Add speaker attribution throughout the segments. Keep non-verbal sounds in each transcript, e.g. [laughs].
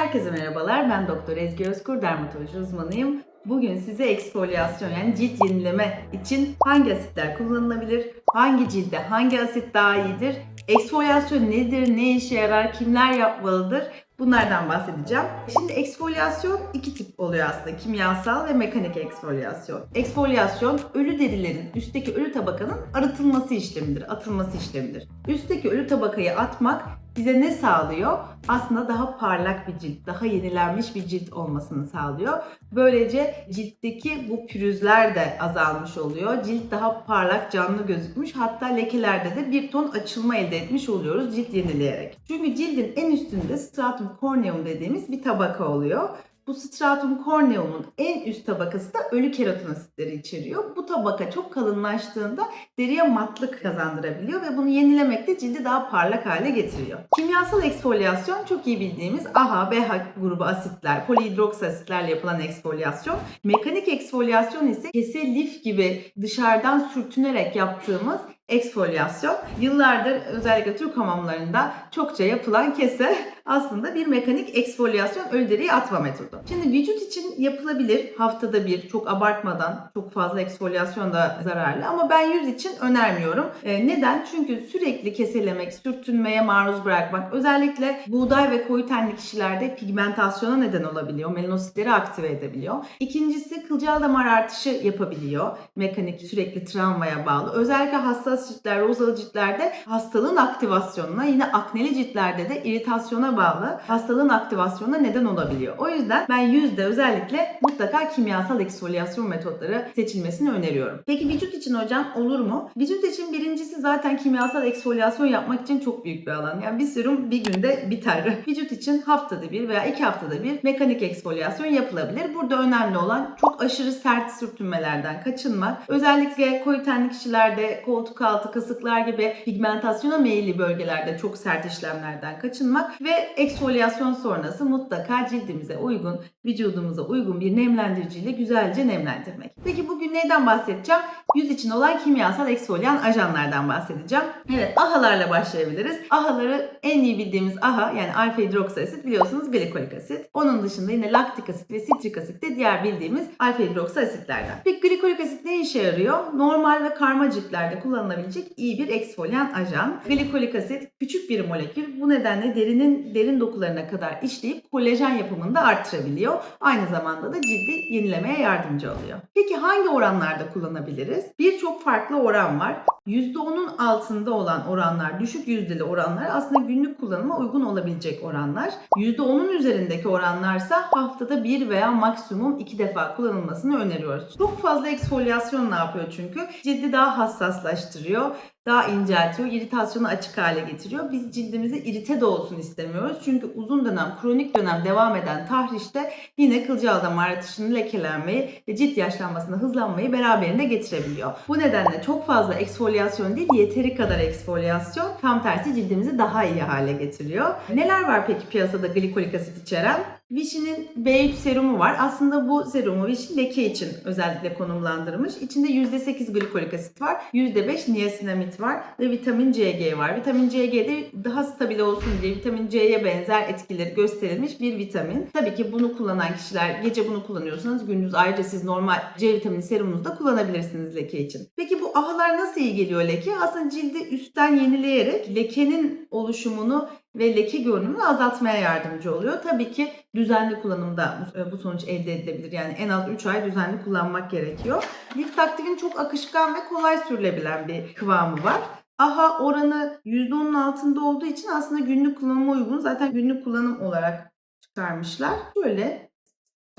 Speaker 1: Herkese merhabalar. Ben Doktor Ezgi Özkur, dermatoloji uzmanıyım. Bugün size eksfolyasyon yani cilt yenileme için hangi asitler kullanılabilir, hangi cilde hangi asit daha iyidir, eksfolyasyon nedir, ne işe yarar, kimler yapmalıdır bunlardan bahsedeceğim. Şimdi eksfolyasyon iki tip oluyor aslında. Kimyasal ve mekanik eksfolyasyon. Eksfolyasyon ölü derilerin üstteki ölü tabakanın arıtılması işlemidir, atılması işlemidir. Üstteki ölü tabakayı atmak bize ne sağlıyor? Aslında daha parlak bir cilt, daha yenilenmiş bir cilt olmasını sağlıyor. Böylece ciltteki bu pürüzler de azalmış oluyor. Cilt daha parlak, canlı gözükmüş. Hatta lekelerde de bir ton açılma elde etmiş oluyoruz cilt yenileyerek. Çünkü cildin en üstünde stratum corneum dediğimiz bir tabaka oluyor. Bu stratum corneum'un en üst tabakası da ölü keratin asitleri içeriyor. Bu tabaka çok kalınlaştığında deriye matlık kazandırabiliyor ve bunu yenilemek de cildi daha parlak hale getiriyor. Kimyasal eksfolyasyon çok iyi bildiğimiz AHA, BH grubu asitler, polihidroksasitlerle yapılan eksfolyasyon. Mekanik eksfolyasyon ise kese lif gibi dışarıdan sürtünerek yaptığımız eksfolyasyon. Yıllardır özellikle Türk hamamlarında çokça yapılan kese aslında bir mekanik eksfolyasyon ölü deriyi atma metodu. Şimdi vücut için yapılabilir haftada bir çok abartmadan çok fazla eksfolyasyon da zararlı ama ben yüz için önermiyorum. Ee, neden? Çünkü sürekli keselemek, sürtünmeye maruz bırakmak özellikle buğday ve koyu tenli kişilerde pigmentasyona neden olabiliyor. Melanositleri aktive edebiliyor. İkincisi kılcal damar artışı yapabiliyor. Mekanik sürekli travmaya bağlı. Özellikle hassas ciltler, rozalı ciltlerde hastalığın aktivasyonuna yine akneli ciltlerde de iritasyona bağlı hastalığın aktivasyonuna neden olabiliyor. O yüzden ben yüzde özellikle mutlaka kimyasal eksfolyasyon metotları seçilmesini öneriyorum. Peki vücut için hocam olur mu? Vücut için birincisi zaten kimyasal eksfolyasyon yapmak için çok büyük bir alan. Yani bir serum bir günde biter. [laughs] Vücut için haftada bir veya iki haftada bir mekanik eksfolyasyon yapılabilir. Burada önemli olan çok aşırı sert sürtünmelerden kaçınmak. Özellikle koyu tenli kişilerde koltuk altı, kasıklar gibi pigmentasyona meyilli bölgelerde çok sert işlemlerden kaçınmak ve eksfolyasyon sonrası mutlaka cildimize uygun, vücudumuza uygun bir nemlendiriciyle güzelce nemlendirmek. Peki bugün neyden bahsedeceğim? Yüz için olan kimyasal eksfolyan ajanlardan bahsedeceğim. Evet, AHA'larla başlayabiliriz. AHA'ları en iyi bildiğimiz AHA yani alfa hidroksiasit biliyorsunuz glikolik asit. Onun dışında yine laktik asit ve sitrik asit de diğer bildiğimiz alfa hidroksasitlerden. Peki glikolik asit ne işe yarıyor? Normal ve karma ciltlerde kullanılabilecek iyi bir eksfolyan ajan. Glikolik asit küçük bir molekül. Bu nedenle derinin derin dokularına kadar işleyip kolajen yapımını da artırabiliyor. Aynı zamanda da cildi yenilemeye yardımcı oluyor. Peki hangi oranlarda kullanabiliriz? Birçok farklı oran var. %10'un altında olan oranlar, düşük yüzdeli oranlar aslında günlük kullanıma uygun olabilecek oranlar. %10'un üzerindeki oranlarsa haftada bir veya maksimum iki defa kullanılmasını öneriyoruz. Çok fazla eksfolyasyon ne yapıyor çünkü? Cildi daha hassaslaştırıyor daha inceltiyor, iritasyonu açık hale getiriyor. Biz cildimizi irite de olsun istemiyoruz. Çünkü uzun dönem, kronik dönem devam eden tahrişte yine kılcal damar artışını, lekelenmeyi ve cilt yaşlanmasını hızlanmayı beraberinde getirebiliyor. Bu nedenle çok fazla eksfolyasyon değil, yeteri kadar eksfolyasyon tam tersi cildimizi daha iyi hale getiriyor. Neler var peki piyasada glikolik asit içeren? Vichy'nin B3 serumu var. Aslında bu serumu Vichy leke için özellikle konumlandırmış. İçinde %8 glikolik asit var, %5 niasinamid var ve vitamin CG var. Vitamin CG de daha stabil olsun diye vitamin C'ye benzer etkileri gösterilmiş bir vitamin. Tabii ki bunu kullanan kişiler gece bunu kullanıyorsanız gündüz ayrıca siz normal C vitamini serumunuzu da kullanabilirsiniz leke için. Peki bu ahalar nasıl iyi geliyor leke? Aslında cildi üstten yenileyerek lekenin oluşumunu ve leke görünümünü azaltmaya yardımcı oluyor. Tabii ki düzenli kullanımda bu sonuç elde edilebilir. Yani en az 3 ay düzenli kullanmak gerekiyor. Lift aktifin çok akışkan ve kolay sürülebilen bir kıvamı var. AHA oranı %10'un altında olduğu için aslında günlük kullanıma uygun. Zaten günlük kullanım olarak çıkarmışlar. Böyle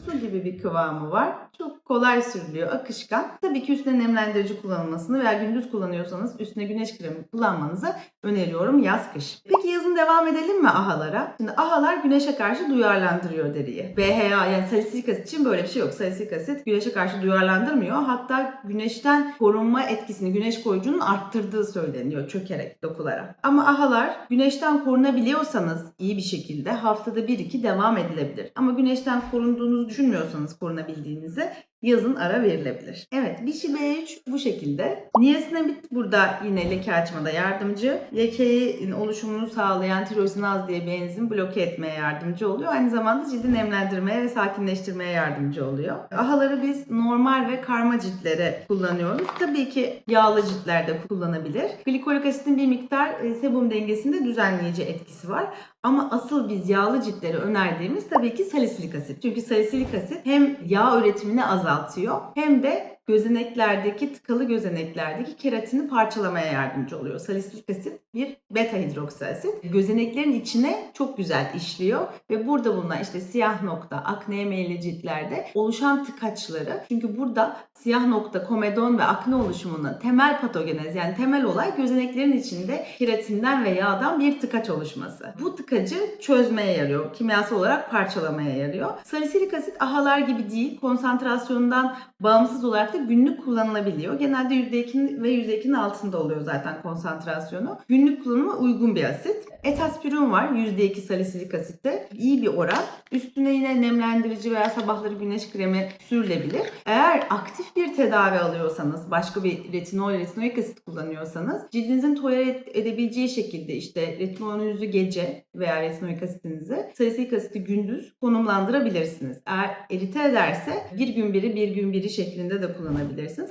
Speaker 1: su gibi bir kıvamı var. Çok kolay sürülüyor, akışkan. Tabii ki üstüne nemlendirici kullanılmasını veya gündüz kullanıyorsanız üstüne güneş kremi kullanmanızı öneriyorum yaz kış. Peki yazın devam edelim mi AHA'lara? Şimdi AHA'lar güneşe karşı duyarlandırıyor deriyi. BHA yani salisilik asit için böyle bir şey yok. Salisilik asit güneşe karşı duyarlandırmıyor. Hatta güneşten korunma etkisini güneş koruyucunun arttırdığı söyleniyor çökerek dokulara. Ama AHA'lar güneşten korunabiliyorsanız iyi bir şekilde haftada 1-2 devam edilebilir. Ama güneşten korunduğunuzu düşünmüyorsanız korunabildiğinizi yazın ara verilebilir. Evet Vichy B3 bu şekilde. Niacinamid burada yine leke açmada yardımcı. Lekenin oluşumunu sağlayan tirosinaz diye bir enzim bloke etmeye yardımcı oluyor. Aynı zamanda cildi nemlendirmeye ve sakinleştirmeye yardımcı oluyor. Ahaları biz normal ve karma ciltlere kullanıyoruz. Tabii ki yağlı ciltlerde kullanabilir. Glikolik asitin bir miktar e, sebum dengesinde düzenleyici etkisi var. Ama asıl biz yağlı ciltlere önerdiğimiz tabii ki salisilik asit. Çünkü salisilik asit hem yağ üretimini azaltıyor hem de gözeneklerdeki tıkalı gözeneklerdeki keratini parçalamaya yardımcı oluyor. Salisilik asit bir beta hidroksi. Gözeneklerin içine çok güzel işliyor ve burada bulunan işte siyah nokta, akneye meyilli ciltlerde oluşan tıkaçları çünkü burada siyah nokta, komedon ve akne oluşumunun temel patogenez yani temel olay gözeneklerin içinde keratinden ve yağdan bir tıkaç oluşması. Bu tıkacı çözmeye yarıyor. Kimyasal olarak parçalamaya yarıyor. Salisilik asit ahalar gibi değil, konsantrasyondan bağımsız olarak da günlük kullanılabiliyor. Genelde %2 ve %2'nin altında oluyor zaten konsantrasyonu. Günlük kullanıma uygun bir asit. Etaspirin var %2 salisilik asitte. İyi bir oran. Üstüne yine nemlendirici veya sabahları güneş kremi sürülebilir. Eğer aktif bir tedavi alıyorsanız, başka bir retinol, retinoik asit kullanıyorsanız cildinizin tolere edebileceği şekilde işte retinolünüzü gece veya retinoik asitinizi salisilik asiti gündüz konumlandırabilirsiniz. Eğer erite ederse bir gün biri bir gün biri şeklinde de kullanabilirsiniz.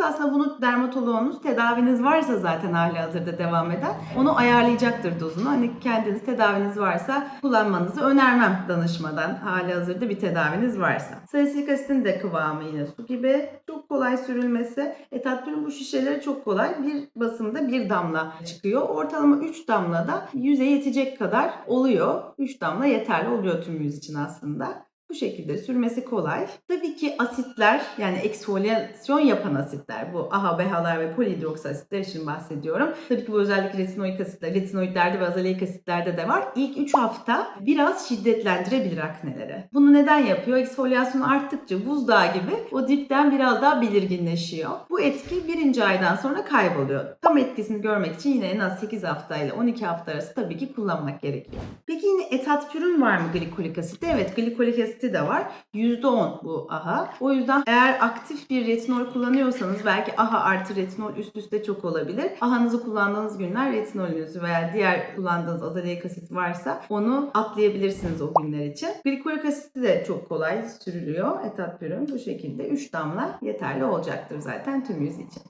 Speaker 1: Aslında bunu dermatoloğunuz tedaviniz varsa zaten hali hazırda devam eden onu ayarlayacaktır dozunu. Hani kendiniz tedaviniz varsa kullanmanızı önermem danışmadan hali hazırda bir tedaviniz varsa. Salisilik asitin de kıvamı yine su gibi. Çok kolay sürülmesi. Etatürün bu şişeleri çok kolay. Bir basımda bir damla çıkıyor. Ortalama 3 damla da yüze yetecek kadar oluyor. 3 damla yeterli oluyor tüm yüz için aslında. Bu şekilde sürmesi kolay. Tabii ki asitler yani eksfolyasyon yapan asitler bu AHA, BHA'lar ve polihidroks asitler için bahsediyorum. Tabii ki bu özellikle retinoik asitler, retinoidlerde ve azaleik asitlerde de var. İlk 3 hafta biraz şiddetlendirebilir akneleri. Bunu neden yapıyor? Eksfolyasyon arttıkça buzdağı gibi o dipten biraz daha belirginleşiyor. Bu etki birinci aydan sonra kayboluyor. Tam etkisini görmek için yine en az 8 hafta ile 12 hafta arası tabii ki kullanmak gerekiyor. Peki yine etatpürün var mı glikolik asiti? Evet glikolik asiti de var. %10 bu AHA. O yüzden eğer aktif bir retinol kullanıyorsanız belki AHA artı retinol üst üste çok olabilir. AHA'nızı kullandığınız günler retinolünüzü veya diğer kullandığınız azaleik asit varsa onu atlayabilirsiniz o günler için. Glikolik asiti de çok kolay sürülüyor. Etatpürün bu şekilde 3 damla yeterli olacaktır zaten tüm yüz için.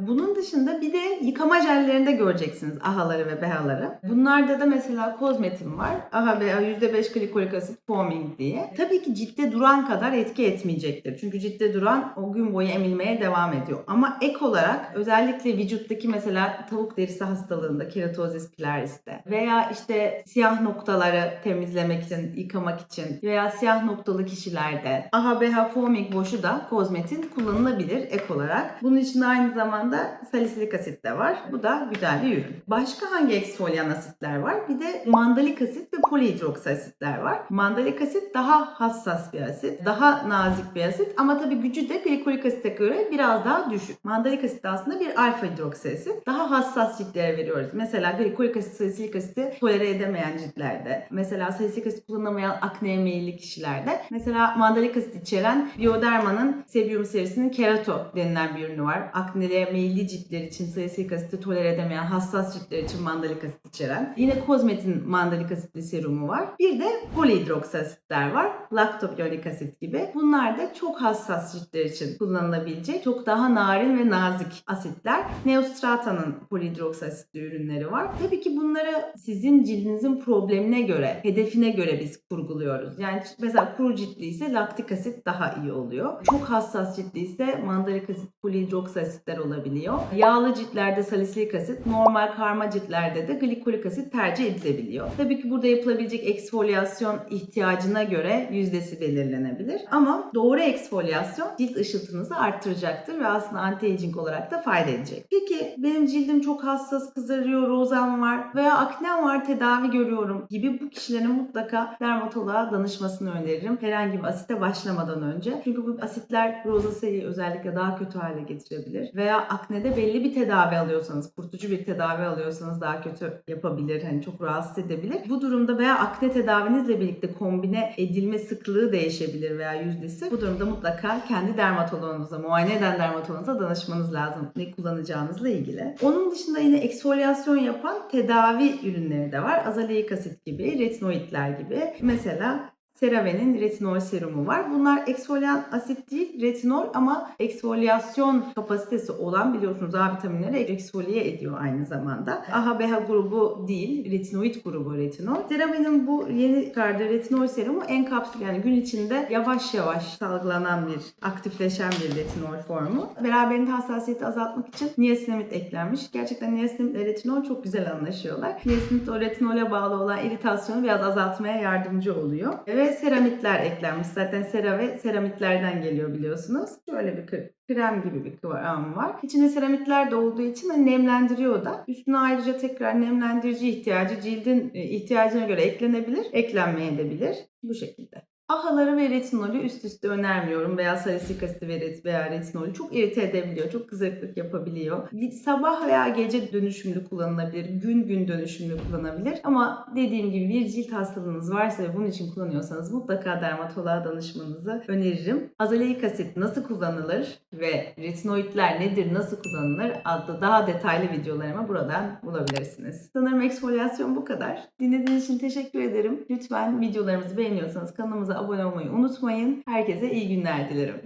Speaker 1: Bunun dışında bir de yıkama jellerinde göreceksiniz AHA'ları ve BHA'ları. Bunlarda da mesela kozmetin var. AHA BHA %5 glikolik asit foaming diye. Tabii ki ciltte duran kadar etki etmeyecektir. Çünkü ciltte duran o gün boyu emilmeye devam ediyor. Ama ek olarak özellikle vücuttaki mesela tavuk derisi hastalığında keratozis pilaris'te veya işte siyah noktaları temizlemek için, yıkamak için veya siyah noktalı kişilerde AHA BHA foaming boşu da kozmetin kullanılabilir ek olarak. Bunun için aynı zamanda zamanda salisilik asit de var. Bu da güzel bir ürün. Başka hangi eksfolyan asitler var? Bir de mandalik asit ve polihidroks asitler var. Mandalik asit daha hassas bir asit. Daha nazik bir asit ama tabii gücü de glikolik asite göre biraz daha düşük. Mandalik asit aslında bir alfa hidroksi asit. Daha hassas ciltlere veriyoruz. Mesela glikolik asit, salisilik asiti tolere edemeyen ciltlerde. Mesela salisilik asit kullanamayan akneye meyilli kişilerde. Mesela mandalik asit içeren Bioderma'nın Sebium serisinin Kerato denilen bir ürünü var. Akneye meyilli ciltler için salisilik asiti tolere edemeyen hassas ciltler için mandalik asit içeren. Yine Kozmet'in mandalik asitli serumu var. Bir de polihidroks asitler var. Laktopiyonik asit gibi. Bunlar da çok hassas ciltler için kullanılabilecek çok daha narin ve nazik asitler. Neostrata'nın polihidroks asitli ürünleri var. Tabii ki bunları sizin cildinizin problemine göre, hedefine göre biz kurguluyoruz. Yani mesela kuru ciltli ise laktik asit daha iyi oluyor. Çok hassas ciltli ise mandalik asit, polihidroks asitler olabiliyor. Yağlı ciltlerde salisilik asit, normal karma ciltlerde de glikolik asit tercih edilebiliyor. Tabii ki burada yapılabilecek eksfolyasyon ihtiyacına göre yüzdesi belirlenebilir. Ama doğru eksfolyasyon cilt ışıltınızı arttıracaktır ve aslında anti-aging olarak da fayda edecek. Peki benim cildim çok hassas kızarıyor, rozan var veya aknem var tedavi görüyorum gibi bu kişilerin mutlaka dermatoloğa danışmasını öneririm. Herhangi bir asite başlamadan önce. Çünkü bu asitler rozasayı özellikle daha kötü hale getirebilir. Veya aknede belli bir tedavi alıyorsanız, kurtucu bir tedavi alıyorsanız daha kötü yapabilir. Hani çok rahatsız edebilir. Bu durumda veya akne tedavinizle birlikte kombine edilme sıklığı değişebilir veya yüzdesi. Bu durumda mutlaka kendi dermatoloğunuza, muayene eden dermatoloğunuza danışmanız lazım. Ne kullanacağınızla ilgili. Onun dışında yine eksfolyasyon yapan tedavi ürünleri de var. Azaleik asit gibi, retinoidler gibi. Mesela CeraVe'nin retinol serumu var. Bunlar eksfolyan asit değil, retinol ama eksfolyasyon kapasitesi olan biliyorsunuz A vitaminleri eksfolye ediyor aynı zamanda. AHA BH grubu değil, retinoid grubu retinol. CeraVe'nin bu yeni çıkardığı retinol serumu en kapsül yani gün içinde yavaş yavaş salgılanan bir, aktifleşen bir retinol formu. Beraberinde hassasiyeti azaltmak için niasinamid eklenmiş. Gerçekten niasinamid ile retinol çok güzel anlaşıyorlar. Niasinamid o retinole bağlı olan iritasyonu biraz azaltmaya yardımcı oluyor. Ve seramitler eklenmiş. Zaten CeraVe seramitlerden geliyor biliyorsunuz. Şöyle bir krem gibi bir kıvamı var. İçinde seramitler de olduğu için de nemlendiriyor da. Üstüne ayrıca tekrar nemlendirici ihtiyacı cildin e, ihtiyacına göre eklenebilir, eklenmeye de bilir. Bu şekilde. Ahaları ve retinolü üst üste önermiyorum veya salisilik ret- veya retinolü çok irite edebiliyor, çok kızarıklık yapabiliyor. Sabah veya gece dönüşümlü kullanılabilir, gün gün dönüşümlü kullanılabilir. Ama dediğim gibi bir cilt hastalığınız varsa ve bunun için kullanıyorsanız mutlaka dermatoloğa danışmanızı öneririm. Azaleik asit nasıl kullanılır ve retinoidler nedir, nasıl kullanılır adlı daha detaylı videolarımı buradan bulabilirsiniz. Sanırım eksfolyasyon bu kadar. Dinlediğiniz için teşekkür ederim. Lütfen videolarımızı beğeniyorsanız kanalımıza abone olmayı unutmayın. Herkese iyi günler dilerim.